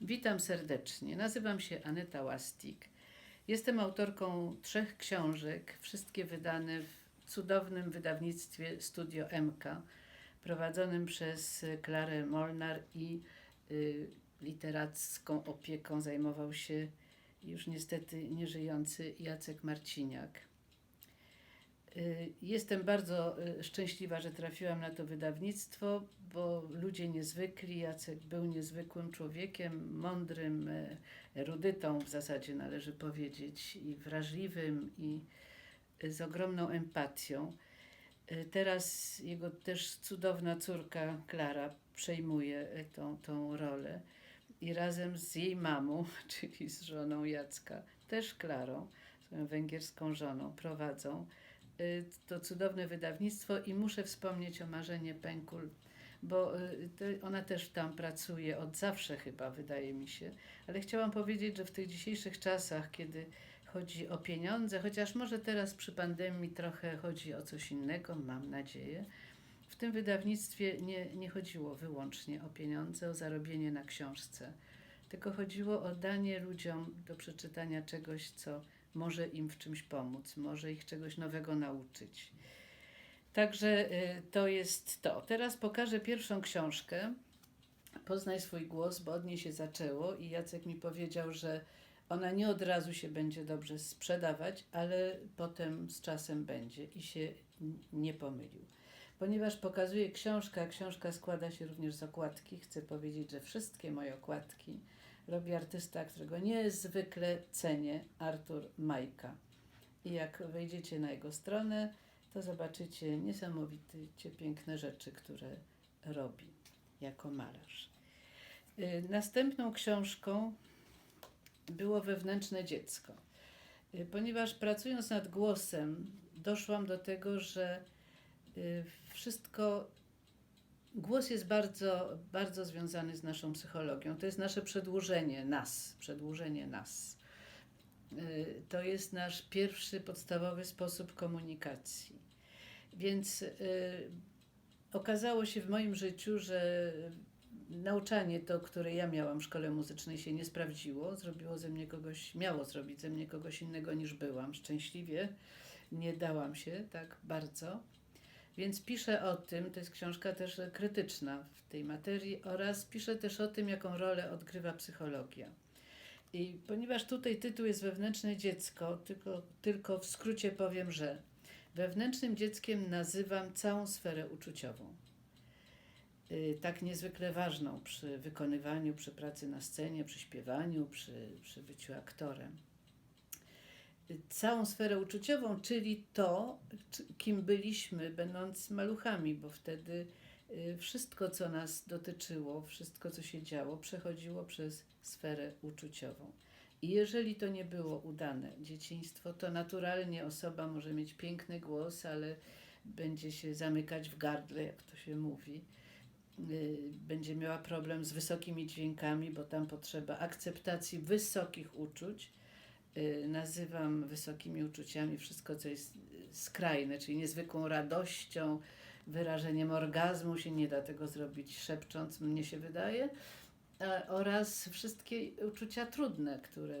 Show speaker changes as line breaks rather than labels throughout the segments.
Witam serdecznie. Nazywam się Aneta Łastik. Jestem autorką trzech książek, wszystkie wydane w cudownym wydawnictwie Studio MK, prowadzonym przez Klarę Molnar i y, literacką opieką zajmował się już niestety nieżyjący Jacek Marciniak. Y, Jestem bardzo y, szczęśliwa, że trafiłam na to wydawnictwo, bo ludzie niezwykli. Jacek był niezwykłym człowiekiem, mądrym, y, erudytą w zasadzie należy powiedzieć, i wrażliwym, i z ogromną empatią. Teraz jego też cudowna córka Klara przejmuje tą, tą rolę i razem z jej mamą, czyli z żoną Jacka, też Klarą, swoją węgierską żoną, prowadzą to cudowne wydawnictwo i muszę wspomnieć o Marzenie Pękul, bo y, ona też tam pracuje od zawsze chyba, wydaje mi się. Ale chciałam powiedzieć, że w tych dzisiejszych czasach, kiedy chodzi o pieniądze, chociaż może teraz przy pandemii trochę chodzi o coś innego, mam nadzieję, w tym wydawnictwie nie, nie chodziło wyłącznie o pieniądze, o zarobienie na książce, tylko chodziło o danie ludziom do przeczytania czegoś, co może im w czymś pomóc, może ich czegoś nowego nauczyć. Także y, to jest to. Teraz pokażę pierwszą książkę. Poznaj swój głos, bo od niej się zaczęło i Jacek mi powiedział, że ona nie od razu się będzie dobrze sprzedawać, ale potem z czasem będzie i się nie pomylił. Ponieważ pokazuje książkę, a książka składa się również z okładki, chcę powiedzieć, że wszystkie moje okładki robi artysta, którego niezwykle cenię, Artur Majka. I jak wejdziecie na jego stronę, to zobaczycie niesamowicie piękne rzeczy, które robi jako malarz. Y, Następną książką było Wewnętrzne dziecko. Y, Ponieważ pracując nad głosem, doszłam do tego, że y, wszystko. Głos jest bardzo, bardzo związany z naszą psychologią. To jest nasze przedłużenie nas, przedłużenie nas. Y, To jest nasz pierwszy podstawowy sposób komunikacji. Więc y, okazało się w moim życiu, że nauczanie to, które ja miałam w szkole muzycznej się nie sprawdziło. Zrobiło ze mnie kogoś, miało zrobić ze mnie kogoś innego niż byłam. Szczęśliwie nie dałam się tak bardzo. Więc piszę o tym, to jest książka też krytyczna w tej materii oraz piszę też o tym, jaką rolę odgrywa psychologia. I ponieważ tutaj tytuł jest Wewnętrzne dziecko, tylko, tylko w skrócie powiem, że wewnętrznym dzieckiem nazywam całą sferę uczuciową. Y, Tak niezwykle ważną przy wykonywaniu, przy pracy na scenie, przy śpiewaniu, przy, przy byciu aktorem. Całą sferę uczuciową, czyli to, kim byliśmy, będąc maluchami, bo wtedy y, wszystko, co nas dotyczyło, wszystko, co się działo, przechodziło przez sferę uczuciową. I jeżeli to nie było udane dzieciństwo, to naturalnie osoba może mieć piękny głos, ale będzie się zamykać w gardle, jak to się mówi. Y, Będzie miała problem z wysokimi dźwiękami, bo tam potrzeba akceptacji wysokich uczuć. Y, Nazywam wysokimi uczuciami wszystko, co jest skrajne, czyli niezwykłą radością, wyrażeniem orgazmu. Się nie da tego zrobić szepcząc, mnie się wydaje. Oraz wszystkie uczucia trudne, które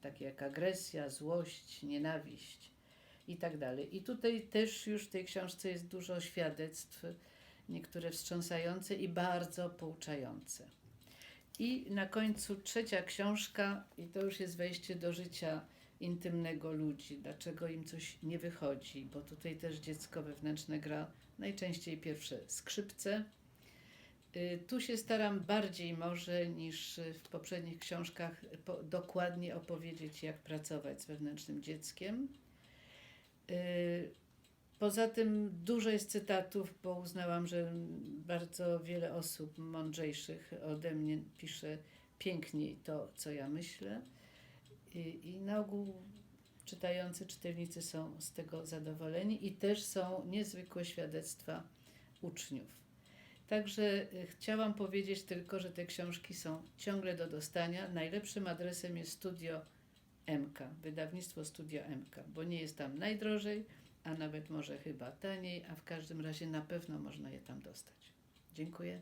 takie jak agresja, złość, nienawiść i tak dalej. I tutaj też już w tej książce jest dużo świadectw, niektóre wstrząsające i bardzo pouczające. I na końcu trzecia książka, i to już jest wejście do życia intymnego ludzi, dlaczego im coś nie wychodzi, bo tutaj też dziecko wewnętrzne gra najczęściej pierwsze skrzypce. Y, Tu się staram bardziej może niż w poprzednich książkach dokładnie opowiedzieć, jak pracować z wewnętrznym dzieckiem. Poza tym dużo jest cytatów, bo uznałam, że bardzo wiele osób mądrzejszych ode mnie pisze piękniej to, co ja myślę. I, i na ogół czytający czytelnicy są z tego zadowoleni i też są niezwykłe świadectwa uczniów. Także y, chciałam powiedzieć tylko, że te książki są ciągle do dostania. Najlepszym adresem jest Studio MK, wydawnictwo Studio MK, bo nie jest tam najdrożej, a nawet może chyba taniej, a w każdym razie na pewno można je tam dostać. Dziękuję.